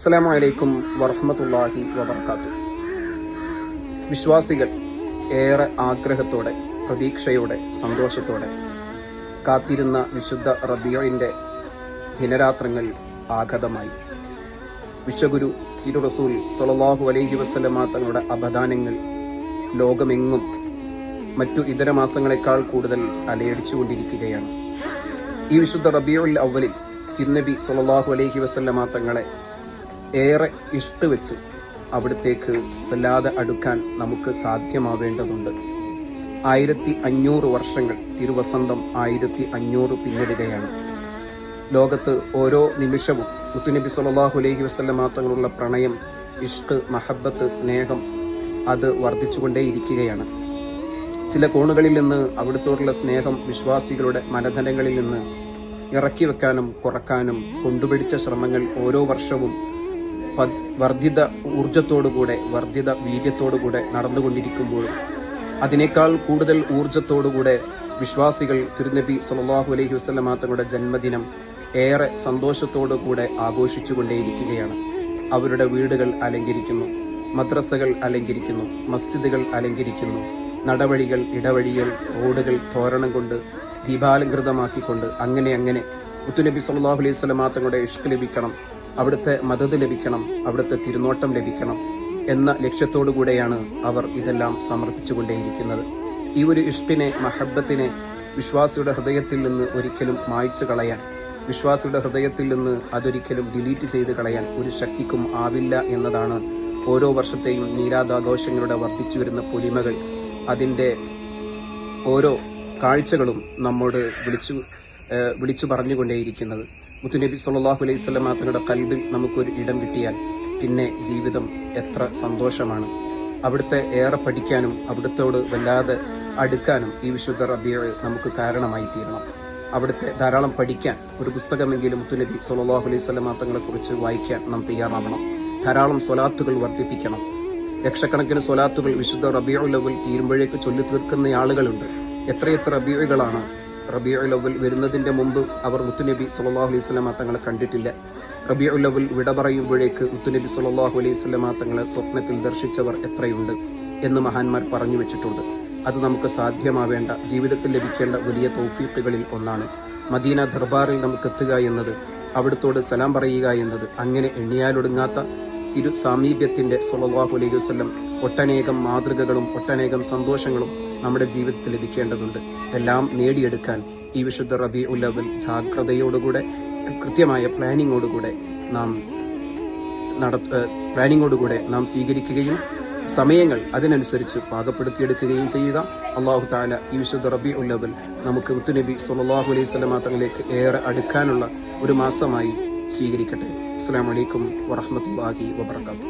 അസ്സലാമു അലൈക്കും വറഹ്മത്തുള്ളാഹി വബർക്കാത്തു. വിശ്വാസികൾ ഏറെ ആഗ്രഹത്തോടെ പ്രതീക്ഷയോടെ സന്തോഷത്തോടെ കാത്തിരുന്ന വിശുദ്ധ റബിയോയിന്റെ ദിനരാത്രങ്ങൾ ആഘാതമായി. വിശ്വഗുരു തിരുറസൂൽ സൊലാഹു അലൈഹി വസ്ലമ തങ്ങളുടെ അപദാനങ്ങൾ ലോകമെങ്ങും മറ്റു ഇതര മാസങ്ങളെക്കാൾ കൂടുതൽ അലയടിച്ചുകൊണ്ടിരിക്കുകയാണ്. ഈ വിശുദ്ധ റബിയുൽ അവലിൽ തിരുനബി സൊലാഹു അലൈഹി വസല്ലമ തങ്ങളെ ഏറെ ഇഷ്ടവെച്ച് അവിടത്തേക്ക് വല്ലാതെ അടുക്കാൻ നമുക്ക് സാധ്യമാവേണ്ടതുണ്ട്. ആയിരത്തി അഞ്ഞൂറ് വർഷങ്ങൾ തിരുവസന്തം ആയിരത്തി അഞ്ഞൂറ് പിന്നിടുകയാണ്. ലോകത്ത് ഓരോ നിമിഷവും മുത്തുനബി സല്ലല്ലാഹു അലൈഹി വസ്ലം മാത്രങ്ങളുള്ള പ്രണയം ഇഷ്ക് മഹബത്ത് സ്നേഹം അത് വർദ്ധിച്ചുകൊണ്ടേയിരിക്കുകയാണ്. ചില കോണുകളിൽ നിന്ന് അവിടുത്തോടുള്ള സ്നേഹം വിശ്വാസികളുടെ മനധനങ്ങളിൽ നിന്ന് ഇറക്കി വെക്കാനും കുറക്കാനും കൊണ്ടുപിടിച്ച ശ്രമങ്ങൾ ഓരോ വർഷവും വർദ്ധിത ഊർജത്തോടുകൂടെ വർദ്ധിത വീര്യത്തോടുകൂടെ നടന്നുകൊണ്ടിരിക്കുമ്പോഴും അതിനേക്കാൾ കൂടുതൽ ഊർജത്തോടുകൂടെ വിശ്വാസികൾ തിരുനബി സല്ലല്ലാഹു അലൈഹി വസല്ലമ തങ്ങളുടെ ജന്മദിനം ഏറെ സന്തോഷത്തോടുകൂടെ ആഘോഷിച്ചുകൊണ്ടേയിരിക്കുകയാണ്. അവരുടെ വീടുകൾ അലങ്കരിക്കുന്നു മദ്രസകൾ അലങ്കരിക്കുന്നു മസ്ജിദുകൾ അലങ്കരിക്കുന്നു നടവഴികൾ ഇടവഴികൾ റോഡുകൾ തോരണം കൊണ്ട് ദീപാലങ്കൃതമാക്കിക്കൊണ്ട് അങ്ങനെ അങ്ങനെ. മുത്തുനബി സല്ലല്ലാഹു അലൈഹി വസല്ലമ തങ്ങളുടെ ലഭിക്കണം. അവിടുത്തെ മദത് ലഭിക്കണം അവിടുത്തെ തിരുനോട്ടം ലഭിക്കണം എന്ന ലക്ഷ്യത്തോടു കൂടെയാണ് അവർ ഇതെല്ലാം സമർപ്പിച്ചുകൊണ്ടേയിരിക്കുന്നത്. ഈ ഒരു ഇഷ്ടിനെ മഹബത്തിനെ വിശ്വാസിയുടെ ഹൃദയത്തിൽ നിന്ന് ഒരിക്കലും മായ്ച്ചു കളയാൻ വിശ്വാസിയുടെ ഹൃദയത്തിൽ നിന്ന് അതൊരിക്കലും ഡിലീറ്റ് ചെയ്ത് കളയാൻ ഒരു ശക്തിക്കും ആവില്ല എന്നതാണ് ഓരോ വർഷത്തെയും നീരാതാഘോഷങ്ങളുടെ വർദ്ധിച്ചു വരുന്ന പൊലിമകൾ. അതിന്റെ ഓരോ കാഴ്ചകളും നമ്മോട് വിളിച്ചു വിളിച്ചു പറഞ്ഞുകൊണ്ടേയിരിക്കുന്നത്. മുത്തുനബി സല്ലാഹു അലൈഹി സ്വലമ തങ്ങളുടെ കൽബിൽ നമുക്കൊരു ഇടം കിട്ടിയാൽ പിന്നെ ജീവിതം എത്ര സന്തോഷമാണ്. അവിടുത്തെ ഏറെ പഠിക്കാനും അവിടുത്തോട് വല്ലാതെ അടുക്കാനും ഈ വിശുദ്ധ റബിയ നമുക്ക് കാരണമായി തീരണം. അവിടുത്തെ ധാരാളം പഠിക്കാൻ ഒരു പുസ്തകമെങ്കിലും മുത്തുനബി സല്ലല്ലാഹു അലൈഹി സ്വലമ തങ്ങളെ കുറിച്ച് വായിക്കാൻ നാം തയ്യാറാവണം. ധാരാളം സ്വലാത്തുകൾ വർദ്ധിപ്പിക്കണം. ലക്ഷക്കണക്കിന് സ്വലാത്തുകൾ വിശുദ്ധ റബിയുള്ളവൽ തീരുമ്പോഴേക്ക് ചൊല്ലി തീർക്കുന്ന ആളുകളുണ്ട്. എത്രയെത്ര റബിയുകളാണ് റബിയുൽ അവൽ വരുന്നതിന്റെ മുമ്പ് അവർ മുത്തുനബി സുല്ലാഹു അലൈഹി സ്വലമ തങ്ങളെ കണ്ടിട്ടില്ല. റബിയുൽ അവൽ വിട പറയുമ്പോഴേക്ക് മുത്തുനബി സുല്ലാഹു അലൈഹി സ്വലമ തങ്ങളെ സ്വപ്നത്തിൽ ദർശിച്ചവർ എത്രയുണ്ട് എന്ന് മഹാന്മാർ പറഞ്ഞു വെച്ചിട്ടുണ്ട്. അത് നമുക്ക് സാധ്യമാവേണ്ട ജീവിതത്തിൽ ലഭിക്കേണ്ട വലിയ തൗഫീഖുകളിൽ ഒന്നാണ്. മദീന ദർബാറിൽ നമുക്ക് എത്തുക എന്നത് അവിടുത്തോട് സലാം പറയുക എന്നത് അങ്ങനെ എണ്ണിയാലൊടുങ്ങാത്ത തിരു സാമീപ്യത്തിന്റെ സല്ലല്ലാഹു അലൈഹി വസല്ലം ഒട്ടനേകം മാതൃകകളും ഒട്ടനേകം സന്തോഷങ്ങളും നമ്മുടെ ജീവിതത്തിൽ ലഭിക്കേണ്ടതുണ്ട്. എല്ലാം നേടിയെടുക്കാൻ ഈ വിശുദ്ധ റബി ഉല്ലവൽ ജാഗ്രതയോടുകൂടെ കൃത്യമായ പ്ലാനിങ്ങോടുകൂടെ നാം നട പ്ലാനിങ്ങോടുകൂടെ നാം സ്വീകരിക്കുകയും സമയങ്ങൾ അതിനനുസരിച്ച് പാകപ്പെടുത്തിയെടുക്കുകയും ചെയ്യുക. അള്ളാഹു താല ഈ വിശുദ്ധ റബി ഉല്ലവൽ നമുക്ക് മുത്തുനബി സല്ലല്ലാഹു അലൈഹി സ്വലമാ ഏറെ അടുക്കാനുള്ള ഒരു മാസമായി സ്വീകരിക്കട്ടെ. അസ്സാം വലൈക്കും വറഹമത്തല്ലാഹി വബർക്കാത്തു